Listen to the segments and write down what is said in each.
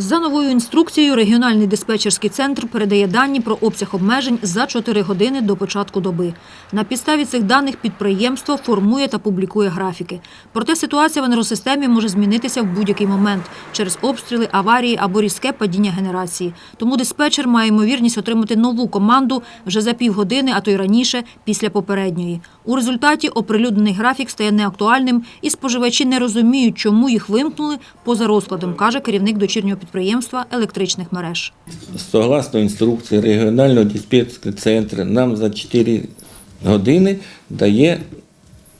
За новою інструкцією, регіональний диспетчерський центр передає дані про обсяг обмежень за 4 години до початку доби. На підставі цих даних підприємство формує та публікує графіки. Проте ситуація в енергосистемі може змінитися в будь-який момент через обстріли, аварії або різке падіння генерації. Тому диспетчер має ймовірність отримати нову команду вже за півгодини, а то й раніше, після попередньої. У результаті оприлюднений графік стає неактуальним, і споживачі не розуміють, чому їх вимкнули поза розкладом, каже керівник дочірнього підприємства електричних мереж. Согласно інструкції регіонального диспетчерського центру, нам за 4 години дає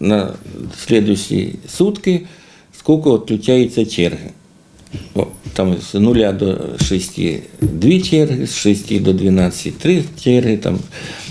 на слідуючі сутки, скільки відключаються черги. О, Там з 0 до 6 2 черги, з 6 до 12 3 черги, там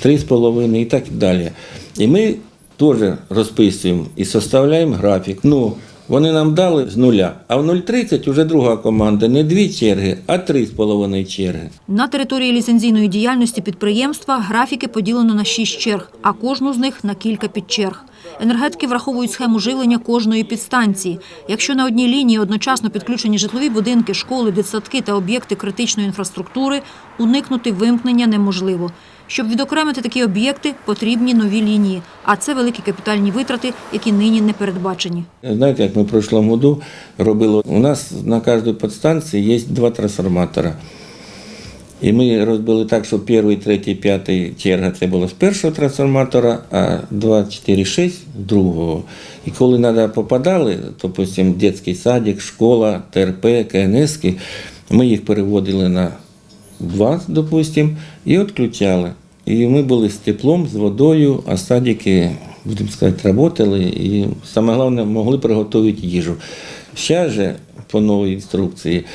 3,5 і так далі. І ми теж розписуємо і составляємо графік. Ну, вони нам дали з нуля, а в 0,30 вже друга команда, не дві черги, а три з половиною черги. На території ліцензійної діяльності підприємства графіки поділено на шість черг, а кожну з них на кілька підчерг. Енергетики враховують схему живлення кожної підстанції. Якщо на одній лінії одночасно підключені житлові будинки, школи, дитсадки та об'єкти критичної інфраструктури, уникнути вимкнення неможливо. Щоб відокремити такі об'єкти, потрібні нові лінії, а це великі капітальні витрати, які нині не передбачені. Знаєте, як ми в прошлому году робили, у нас на кожній підстанції є два трансформатора. І ми розбили так, що перший, третій, п'ятий черга це було з першого трансформатора, а 2, 4, 6 з другого. І коли треба попадали, допустим, дитячий садик, школа, ТРП, КНС, ми їх переводили на два, допустим, і відключали. І ми були з теплом, з водою, а садики, будемо сказати, працювали і саме головне, могли приготувати їжу. Зараз же, по новій інструкції,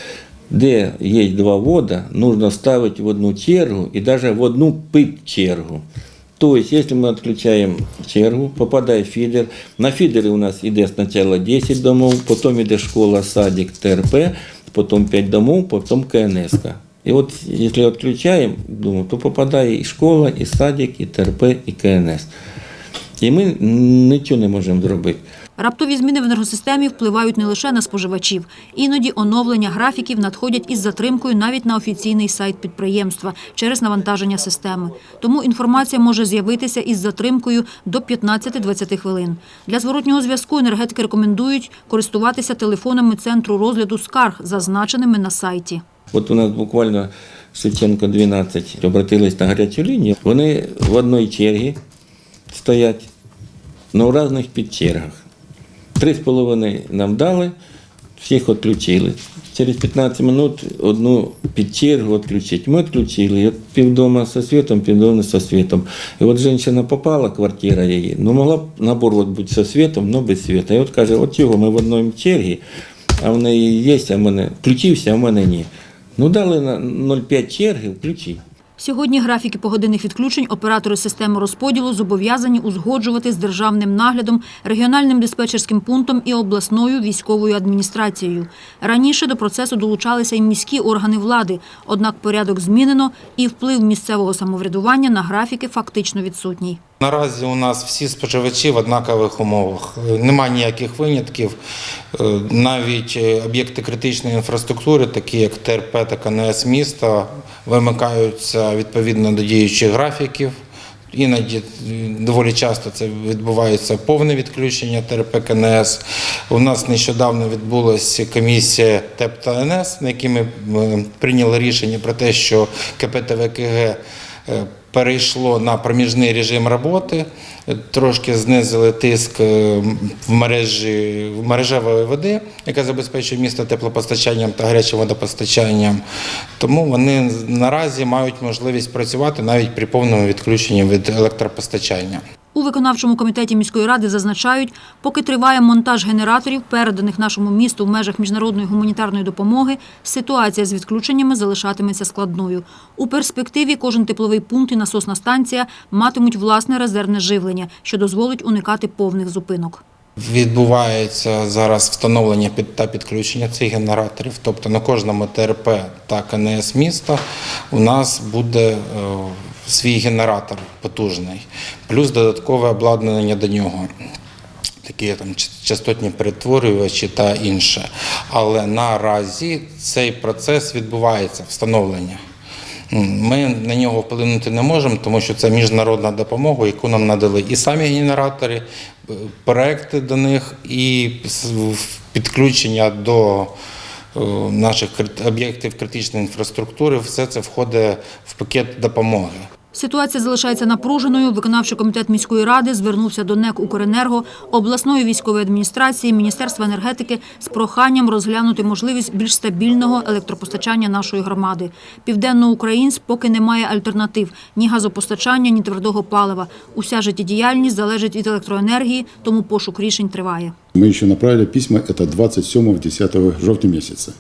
де є два вода, нужно ставити в одну чергу і навіть в одну пит-чергу. То есть, если мы отключаем чергу, попадает фидер. На фидере у нас іде сначала 10 домов, потом іде школа, садик, ТРП, потом 5 домов, потом КНС. І от якщо відключаємо, думаю, то попадає і школа, і садик, і ТРП, і КНС. І ми нічого не можемо зробити. Раптові зміни в енергосистемі впливають не лише на споживачів. Іноді оновлення графіків надходять із затримкою навіть на офіційний сайт підприємства через навантаження системи. Тому інформація може з'явитися із затримкою до 15-20 хвилин. Для зворотнього зв'язку енергетики рекомендують користуватися телефонами центру розгляду скарг, зазначеними на сайті. От у нас буквально Шевченко 12 обратились на гарячу лінію. Вони в одній чергі стоять, але в різних підчергах. Три з половиною нам дали, всіх відключили. Через 15 минут одну підчергу відключити. Ми відключили, от півдома зі світом, півдома зі світом. І от жінка попала, квартира її, ну могла б наоборот бути зі світом, але без світу. І от каже, от чого ми в одній чергі, а в неї є, а в мене включився, а в мене ні. Ну дали на 0,5 черги, включи. Сьогодні графіки погодинних відключень оператори системи розподілу зобов'язані узгоджувати з державним наглядом, регіональним диспетчерським пунктом і обласною військовою адміністрацією. Раніше до процесу долучалися й міські органи влади, однак порядок змінено і вплив місцевого самоврядування на графіки фактично відсутній. Наразі у нас всі споживачі в однакових умовах. Нема ніяких винятків. Е, Навіть е, об'єкти критичної інфраструктури, такі як ТРП та КНС міста, вимикаються відповідно до діючих графіків. Іноді е, доволі часто це відбувається повне відключення ТРП КНС. У нас нещодавно відбулася комісія ТЕП та НС, на якій ми прийняли рішення про те, що КП ТВКГ е, перейшло на проміжний режим роботи, трошки знизили тиск е, в мережі в мережевої води, яка забезпечує місто теплопостачанням та гарячим водопостачанням. Тому вони наразі мають можливість працювати навіть при повному відключенні від електропостачання. Виконавчому комітеті міської ради зазначають, поки триває монтаж генераторів, переданих нашому місту в межах міжнародної гуманітарної допомоги, ситуація з відключеннями залишатиметься складною. У перспективі кожен тепловий пункт і насосна станція матимуть власне резервне живлення, що дозволить уникати повних зупинок. Відбувається зараз встановлення та підключення цих генераторів. Тобто на кожному ТРП та КНС міста у нас буде е, свій генератор потужний, плюс додаткове обладнання до нього. такі там частотні перетворювачі та інше. Але наразі цей процес відбувається встановлення. Ми на нього вплинути не можемо, тому що це міжнародна допомога, яку нам надали і самі генератори, е, проекти до них, і підключення до наших крит- об'єктів критичної інфраструктури. Все це входить в пакет допомоги. Ситуація залишається напруженою. Виконавчий комітет міської ради звернувся до НЕК «Укренерго», обласної військової адміністрації, Міністерства енергетики з проханням розглянути можливість більш стабільного електропостачання нашої громади. Південноукраїнськ поки немає альтернатив – ні газопостачання, ні твердого палива. Уся життєдіяльність залежить від електроенергії, тому пошук рішень триває. Мы еще направили письма, это 27-10 жовтня місяця.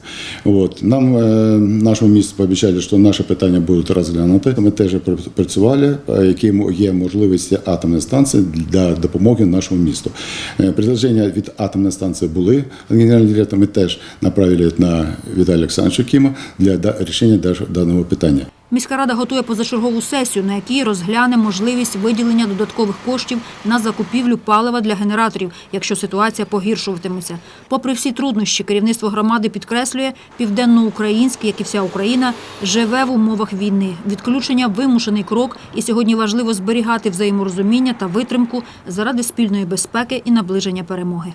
От. Нам, е, нашому місту, пообіцяли, що наші питання будуть розглянуті. Ми теж пр- працювали, які є можливості атомної станції для допомоги нашому місту. Е, Предложення від атомної станції були. Генеральний директор ми теж направили на Віталія Олександровича Кіма для рішення даного питання. Міська рада готує позачергову сесію, на якій розгляне можливість виділення додаткових коштів на закупівлю палива для генераторів, якщо ситуація погіршуватиметься. Попри всі труднощі, керівництво громади підкреслює, південноукраїнськ, як і вся Україна, живе в умовах війни. Відключення вимушений крок, і сьогодні важливо зберігати взаєморозуміння та витримку заради спільної безпеки і наближення перемоги.